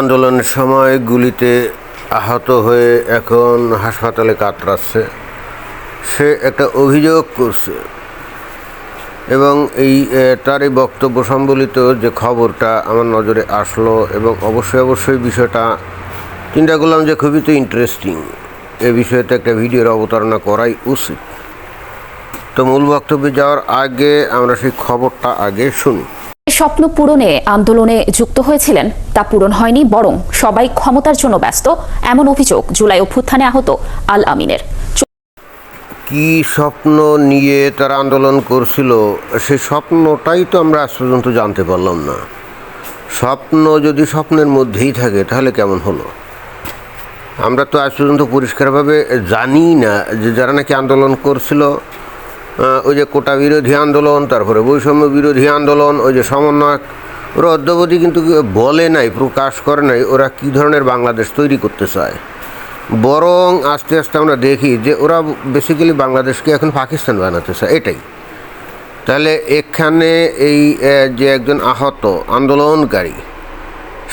আন্দোলনের সময় গুলিতে আহত হয়ে এখন হাসপাতালে কাতরাচ্ছে। সে একটা অভিযোগ করছে এবং এই তার এই বক্তব্য সম্বলিত যে খবরটা আমার নজরে আসলো এবং অবশ্যই অবশ্যই বিষয়টা চিন্তা করলাম যে খুবই তো ইন্টারেস্টিং এ বিষয়ে একটা ভিডিওর অবতারণা করাই উচিত। তো মূল বক্তব্যে যাওয়ার আগে আমরা সেই খবরটা আগে শুনি। স্বপ্ন পূরণে আন্দোলনে যুক্ত হয়েছিলেন। তা পূরণ হয়নি, বরং সবাই ক্ষমতার জন্য ব্যস্ত, এমন অভিযোগ জুলাই অভ্যুত্থানে আহত আল আমিনের। কি স্বপ্ন নিয়ে তারা আন্দোলন করছিল সেই স্বপ্নটাই তো আমরা আজ পর্যন্ত জানতে পারলাম না। স্বপ্ন যদি স্বপ্নের মধ্যেই থাকে, তাহলে কেমন হলো? আমরা তো আজ পর্যন্ত পরিষ্কারভাবে জানি না যে যারা নাকি আন্দোলন করছিল ওই যে কোটা বিরোধী আন্দোলন, তারপরে বৈষম্য বিরোধী আন্দোলন, ওই যে সমন্বয়ক। ওরা অদ্যাবধি কিন্তু বলে নাই, প্রকাশ করে নাই, ওরা কী ধরনের বাংলাদেশ তৈরি করতে চায়? বরং আস্তে আস্তে আমরা দেখি যে ওরা বেসিক্যালি বাংলাদেশকে এখন পাকিস্তান বানাতে চায়, এটাই। তাহলে এখানে এই যে একজন আহত আন্দোলনকারী,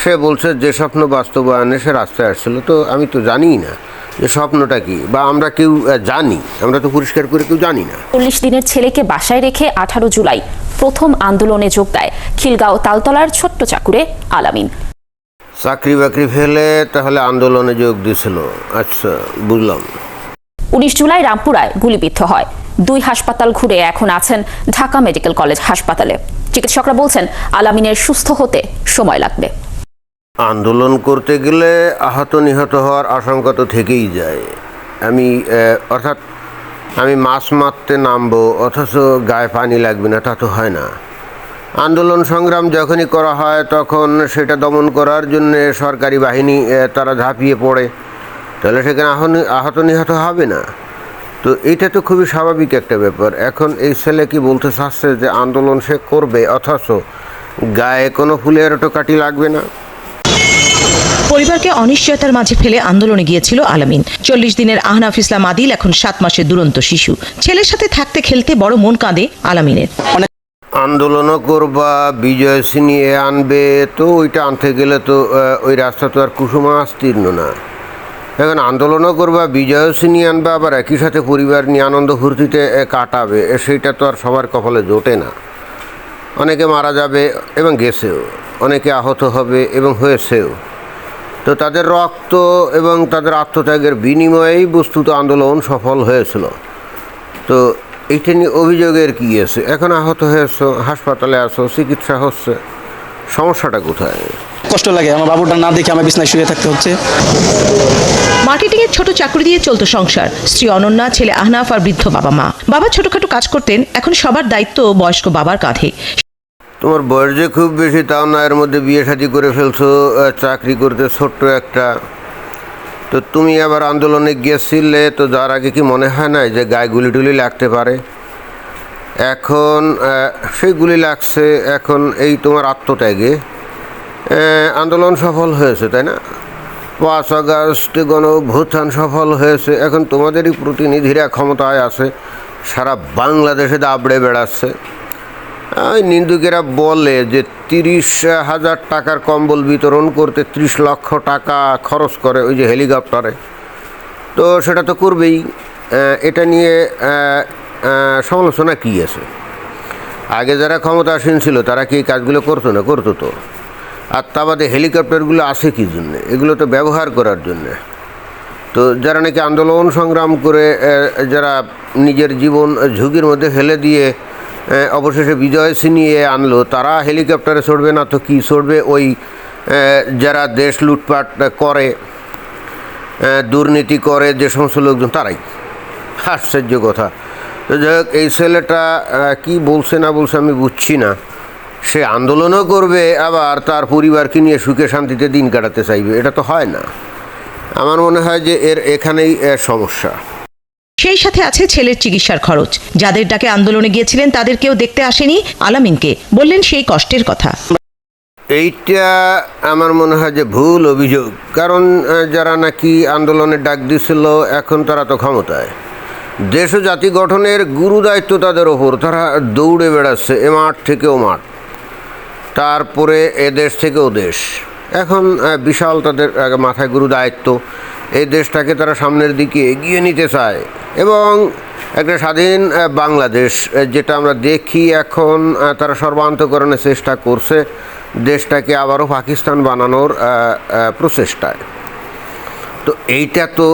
সে বলছে যে স্বপ্ন বাস্তবায়নে সে রাস্তায় আসছিল, তো আমি তো জানিই না। যে স্বপ্নটা কি? বা আমরা কেউ জানি আমরা তো পরিষ্কার করে কেউ জানি না। চল্লিশ দিনের ছেলেকে বাসায় রেখে আঠারো জুলাই প্রথম আন্দোলনে যোগ দেয় খিলগাঁও তালতলার ছোট্ট চাকুরে আলামিন। চাকরি বাকরি ফেলে তাহলে আন্দোলনে যোগ দিছিল আচ্ছা বুঝলাম। উনিশ জুলাই রামপুরায় গুলিবিদ্ধ হয়। দুই হাসপাতাল ঘুরে এখন আছেন ঢাকা মেডিকেল কলেজ হাসপাতালে। চিকিৎসকরা বলছেন আলামিনের সুস্থ হতে সময় লাগবে। আন্দোলন করতে গেলে আহত নিহত হওয়ার আশঙ্কা তো থেকেই যায়। আমি অর্থাৎ আমি মাছ মারতে নামবো, অথচ গায়ে পানি লাগবে না, তা তো হয় না। আন্দোলন সংগ্রাম যখনই করা হয়, তখন সেটা দমন করার জন্য সরকারি বাহিনী তারা ঝাঁপিয়ে পড়ে। তাহলে সেখানে আহত নিহত হবে না? তো এটা তো খুবই স্বাভাবিক একটা ব্যাপার। এখন এই ছেলে কি বলতে চাচ্ছে যে আন্দোলন সে করবে, অথচ গায়ে কোনো ফুলের কাটি লাগবে না? পরিবারকে অনিশ্চয়তার মাঝে ফেলে আন্দোলনে গিয়েছিল আলামিন। চল্লিশ দিনের আহনাফ ইসলাম আদিল এখন সাত মাসের দুরন্ত শিশু। ছেলের সাথে থাকতে খেলতে বড় মন কাঁদে আলামিনের। আন্দোলনও করবা, বিজয় ছিনিয়ে আনবে, তো ওইটা আনতে গেলে তো ওই রাস্তা তো আর কুসুমা আস্তীর্ণ না। এখন আন্দোলনও করবা, বিজয়ও ছিনিয়ে আনবে, আবার একই সাথে পরিবার নিয়ে আনন্দ ফুর্তিতে কাটাবে সেইটা তো আর সবার কপালে জোটে না। অনেকে মারা যাবে এবং গেছেও, অনেকে আহত হবে এবং হয়েছেও। তো তাদের রক্ত এবং তাদের আত্মত্যাগের বিনিময়েই বস্তুত আন্দোলন সফল হয়েছিল। তো এইটা নিয়ে অভিযোগের কী আছে? এখন আহত হয়েছো হাসপাতালে আছো চিকিৎসা হচ্ছে সমস্যাটা কোথায়? কষ্ট লাগে আমার বাবুটা না দেখে আমার বিছনায় শুয়ে থাকতে হচ্ছে। মার্কেটিং এর ছোট চাকরি দিয়ে চলতো সংসার। স্ত্রী অনন্যা ছেলে আহনাফ আর বৃদ্ধ বাবা মা। বাবা ছোটখাটো কাজ করতেন এখন সবার দায়িত্ব বয়স্ক বাবার কাঁধে। তোমার বয়স যে খুব বেশি, তাও না এর মধ্যে বিয়ে শাদি করে ফেলছো চাকরি করতে ছোট্ট একটা। তো তুমি আবার আন্দোলনে গিয়েছিলে, তো যার আগে কি মনে হয় না যে গায়ে গুলি টুলি লাগতে পারে? এখন সেই গুলি লাগছে, এখন এই তোমার আত্মত্যাগে। আন্দোলন সফল হয়েছে, তাই না? পাঁচ আগস্ট গণ সফল হয়েছে, এখন তোমাদেরই প্রতিনিধিরা ক্ষমতায় আছে, সারা বাংলাদেশে দাবড়ে বেড়াচ্ছে। নিন্দুকেরা বলে যে তিরিশ হাজার টাকার কম্বল বিতরণ করতে ত্রিশ লক্ষ টাকা খরচ করে ওই যে হেলিকপ্টারে। তো সেটা তো করবেই। এটা নিয়ে সমালোচনা কী আছে? আগে যারা ক্ষমতাসীন ছিল, তারা কি এই কাজগুলো করতো না? করতো তো। আর তা বাদে হেলিকপ্টারগুলো আসে কী জন্যে? এগুলো তো ব্যবহার করার জন্যে। তো যারা নাকি আন্দোলন সংগ্রাম করে যারা নিজের জীবন ঝুঁকির মধ্যে ফেলে দিয়ে অবশেষে বিজয় ছিনিয়ে আনলো। তারা হেলিকপ্টারে চড়বে না তো কি চড়বে? ওই যারা দেশ লুটপাট করে দুর্নীতি করে যে সমস্ত লোকজন, তারাই। আশ্চর্য কথা। তো যাই হোক, এই ছেলেটা কি বলছে না বলছে আমি বুঝছি না। সে আন্দোলনও করবে, আবার তার পরিবারকে নিয়ে সুখে শান্তিতে দিন কাটাতে চাইবে। এটা তো হয় না। আমার মনে হয় যে এর এখানেই সমস্যা। সেই সাথে আছে ছেলের চিকিৎসার খরচ। যাদের ডাকে আন্দোলনে গিয়েছিলেন তাদের কেউ দেখতে আসেনি আলামিনকে। বললেন সেই কষ্টের কথা। এইটা আমার মনে হয় যে ভুল অভিযোগ। কারণ যারা নাকি আন্দোলনের ডাক দিছিল, এখন তারা তো ক্ষমতায়। দেশ জাতি গঠনের গুরু দায়িত্ব তাদের ওপর। তারা দৌড়ে বেড়াচ্ছে, এ মাঠ থেকে ও মাঠ। তারপরে এ দেশ থেকে ও দেশ। এখন বিশাল তাদের মাথায় গুরু দায়িত্ব। এই দেশটাকে তারা সামনের দিকে এগিয়ে নিতে চায়। এবং একটা স্বাধীন বাংলাদেশ যেটা আমরা দেখি এখন তারা সর্বান্তকরণের চেষ্টা করছে দেশটাকে আবারও পাকিস্তান বানানোর প্রচেষ্টায়। তো এইটা তো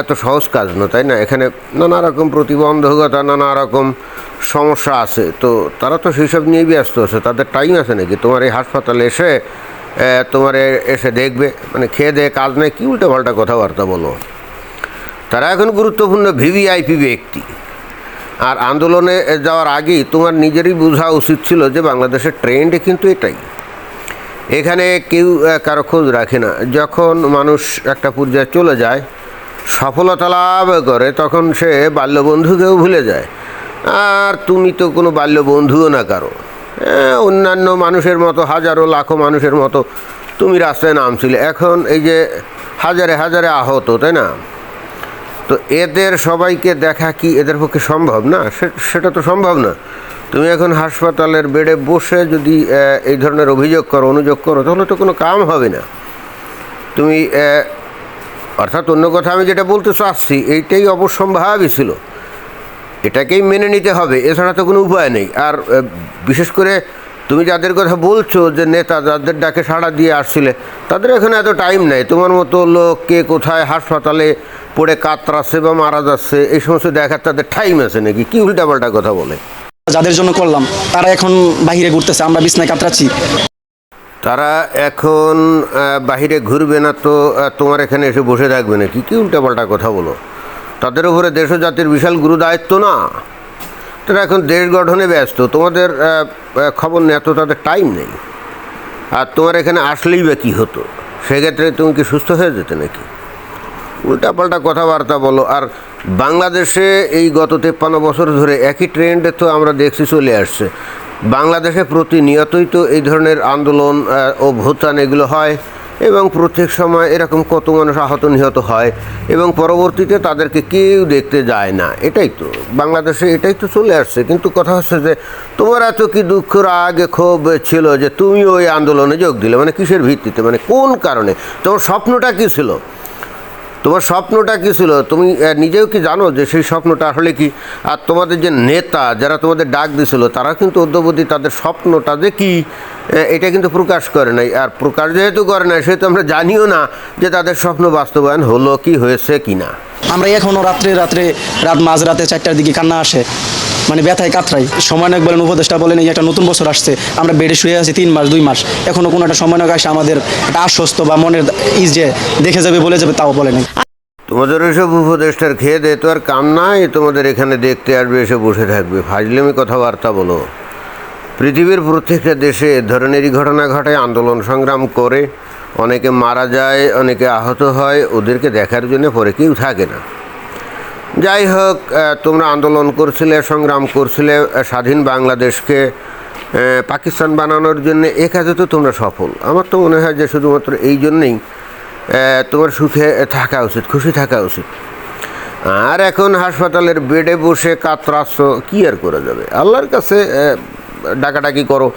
এত সহজ কাজ না, তাই না? এখানে নানা রকম প্রতিবন্ধকতা, নানা রকম সমস্যা আছে। তো তারা তো সেসব নিয়ে ব্যস্ত আছে। তাদের টাইম আছে নাকি? তোমার এই হাসপাতালে এসে তোমার এসে দেখবে মানে খেয়ে দেয়ে কাজ নেই, কী উল্টো পাল্টা কথাবার্তা বলো? তারা এখন গুরুত্বপূর্ণ ভিভিআইপি ব্যক্তি। আর আন্দোলনে যাওয়ার আগেই তোমার নিজেরই বোঝা উচিত ছিল যে বাংলাদেশের ট্রেন্ড কিন্তু এটাই। এখানে কেউ কারও খোঁজ রাখে না। যখন মানুষ একটা পর্যায়ে চলে যায় সফলতা লাভ করে তখন সে বাল্যবন্ধুকেও ভুলে যায়। আর তুমি তো কোনো বাল্যবন্ধুও না কারও। হ্যাঁ, অন্যান্য মানুষের মতো হাজারো লাখো মানুষের মতো তুমি রাস্তায় নামছিলে। এখন এই যে হাজারে হাজারে আহত তাই না? তো এদের সবাইকে দেখা কি এদের পক্ষে সম্ভব? না সেটা তো সম্ভব না। তুমি এখন হাসপাতালের বেডে বসে যদি এই ধরনের অভিযোগ করো, অনুযোগ করো, তাহলে তো কোনো কাম হবে না। তুমি অর্থাৎ অন্য কথা আমি যেটা বলতে চাচ্ছি, এইটাই অবসম্ভাবী ছিল। এটাকেই মেনে নিতে হবে, এছাড়া তো কোনো উপায় নেই। আর বিশেষ করে তুমি যাদের কথা বলছো যে নেতা যাদের ডাকে সাড়া দিয়ে আসছিলে তাদের এখানে এত টাইম নেই। তোমার মতো লোক কে কোথায় হাসপাতালে পড়ে কাতরাচ্ছে বা মারা যাচ্ছে এই সমস্ত দেখার তাদের টাইম আছে নাকি? কি উল্টাপাল্টা কথা বলে? যাদের জন্য করলাম তারা এখন বাইরে ঘুরতেছে আমরা বিছনায় কাতরাচ্ছি। তারা এখন বাহিরে ঘুরবে না তো তোমার এখানে এসে বসে থাকবে নাকি? কি কি উল্টাপাল্টা কথা বলো? তাদের উপরে দেশ জাতির বিশাল গুরু দায়িত্ব না? তারা এখন দেশ গঠনে ব্যস্ত। তোমাদের খবর নেই, এত তাদের টাইম নেই। আর তোমার এখানে আসলেই বা কী হতো? সেক্ষেত্রে তুমি কি সুস্থ হয়ে যেতে নাকি? উল্টাপাল্টা কথাবার্তা বলো। আর বাংলাদেশে এই গত তেপ্পান্ন বছর ধরে একই ট্রেন্ডে তো আমরা দেখছি চলে আসছে। বাংলাদেশে প্রতিনিয়তই তো এই ধরনের আন্দোলন ও ভুতান এগুলো হয়। এবং প্রত্যেক সময় এরকম কত মানুষ আহত, নিহত হয় এবং পরবর্তীতে তাদেরকে কেউ দেখতে যায় না। এটাই তো, বাংলাদেশে এটাই তো চলে আসছে। কিন্তু কথা হচ্ছে যে, তোমার এত কি দুঃখ, রাগে, ক্ষোভ ছিল যে তুমি ওই আন্দোলনে যোগ দিলে? মানে কিসের ভিত্তিতে? মানে কোন কারণে? তোমার স্বপ্নটা কী ছিল? তোমার স্বপ্নটা কী ছিল? তুমি নিজেও কি জানো যে সেই স্বপ্নটা আসলে কি? আর তোমাদের যে নেতা যারা তোমাদের ডাক দিছিল তারা কিন্তু অদ্যবধি তাদের স্বপ্নটা যে কি এটা কিন্তু প্রকাশ করে নাই। আর প্রকাশ যেহেতু করে নাই, সেহেতু আমরা জানিও না যে তাদের স্বপ্ন বাস্তবায়ন হলো কি, হয়েছে কি না আমরা এখনও রাত্রে রাত্রে, রাত মাঝ রাতে চারটার দিকে কান্না আসে। মানে ব্যথায় কাতরাই সমন্বয়ক বলেন, উপদেষ্টা বলেন, এই একটা নতুন বছর আসছে, আমরা বেডে শুয়ে আছি তিন মাস, দুই মাস। এখনও কোনো একটা সমন্বয়ক আসে আমাদের একটা আশ্বস্ত বা মনের ইস যে দেখে যাবে, বলে যাবে, তাও বলে তোমাদের ওইসব উপদেষ্টার খেয়ে দে তো আর কাম নাই, তোমাদের এখানে দেখতে আসবে, এসে বসে থাকবে। ফাজলেমি কথাবার্তা বলো। পৃথিবীর প্রত্যেকটা দেশে এ ধরনেরই ঘটনা ঘটে আন্দোলন সংগ্রাম করে। অনেকে মারা যায়, অনেকে আহত হয়, ওদেরকে দেখার জন্য পরে কেউ থাকে না। যাই হোক তোমরা আন্দোলন করছিলে, সংগ্রাম করছিলে স্বাধীন বাংলাদেশকে পাকিস্তান বানানোর জন্য এ কাজে তো তোমরা সফল। আমার তো মনে হয় যে শুধুমাত্র এই জন্যেই তোমার সুখে থাকা উচিত, খুশি থাকা উচিত। আর এখন হাসপাতালের বেডে বসে কাতরাচ্ছ, কী আর করা যাবে? আল্লাহর কাছে ডাকাডাকি করো।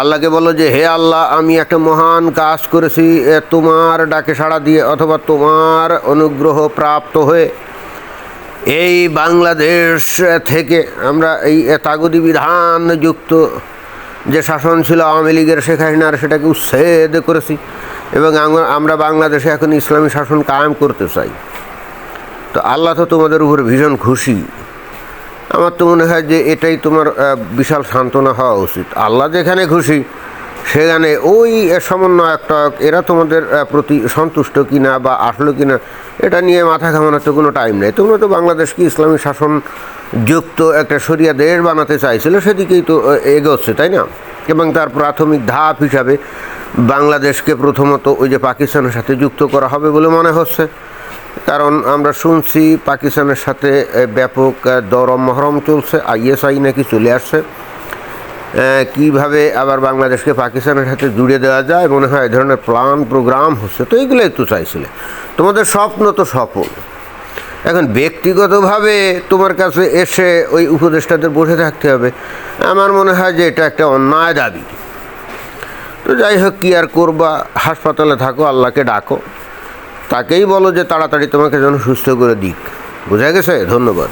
আল্লাহকে বলো যে, হে আল্লাহ, আমি একটা মহান কাজ করেছি তোমার ডাকে সাড়া দিয়ে, অথবা তোমার অনুগ্রহ প্রাপ্ত হয়ে এই বাংলাদেশ থেকে আমরা এই তাগুদি বিধান যুক্ত যে শাসন ছিল আওয়ামী লীগের শেখ হাসিনার, সেটাকে উচ্ছেদ করেছি এবং আমরা- বাংলাদেশে এখন ইসলামী শাসন কায়েম করতে চাই। তো আল্লাহ তো তোমাদের উপর ভীষণ খুশি। আমার তো মনে হয় যে এটাই তোমার বিশাল সান্ত্বনা হওয়া উচিত। আল্লাহ যেখানে খুশি সেখানে ওই সমন্বয়কটা এরা তোমাদের প্রতি সন্তুষ্ট কিনা বা আসলো কিনা, এটা নিয়ে মাথা ঘামানোর তো কোনো টাইম নেই। তোমরা তো বাংলাদেশকে ইসলামী শাসন যুক্ত একটা সরিয়া দেশ বানাতে চাইছিল, সেদিকেই তো এগোচ্ছে, তাই না? এবং তার প্রাথমিক ধাপ হিসাবে বাংলাদেশকে প্রথমত ওই যে পাকিস্তানের সাথে যুক্ত করা হবে বলে মনে হচ্ছে। কারণ আমরা শুনছি পাকিস্তানের সাথে ব্যাপক দরম মহরম চলছে, আইএসআই নাকি চলে আসছে। কীভাবে আবার বাংলাদেশকে পাকিস্তানের সাথে জুড়ে দেওয়া যায়? মনে হয় এ ধরনের প্ল্যান, প্রোগ্রাম হচ্ছে। তো এইগুলোই তো চাইছিলে। তোমাদের স্বপ্ন তো সফল। এখন ব্যক্তিগতভাবে তোমার কাছে এসে ওই উপদেষ্টাদের বসে থাকতে হবে। আমার মনে হয় যে এটা একটা অন্যায় দাবি। তো যাই হোক, কী আর করবা? হাসপাতালে থাকো, আল্লাহকে ডাকো। তাকেই বলো যে তাড়াতাড়ি তোমাকে যেন সুস্থ করে দিক। বোঝা গেছে? ধন্যবাদ।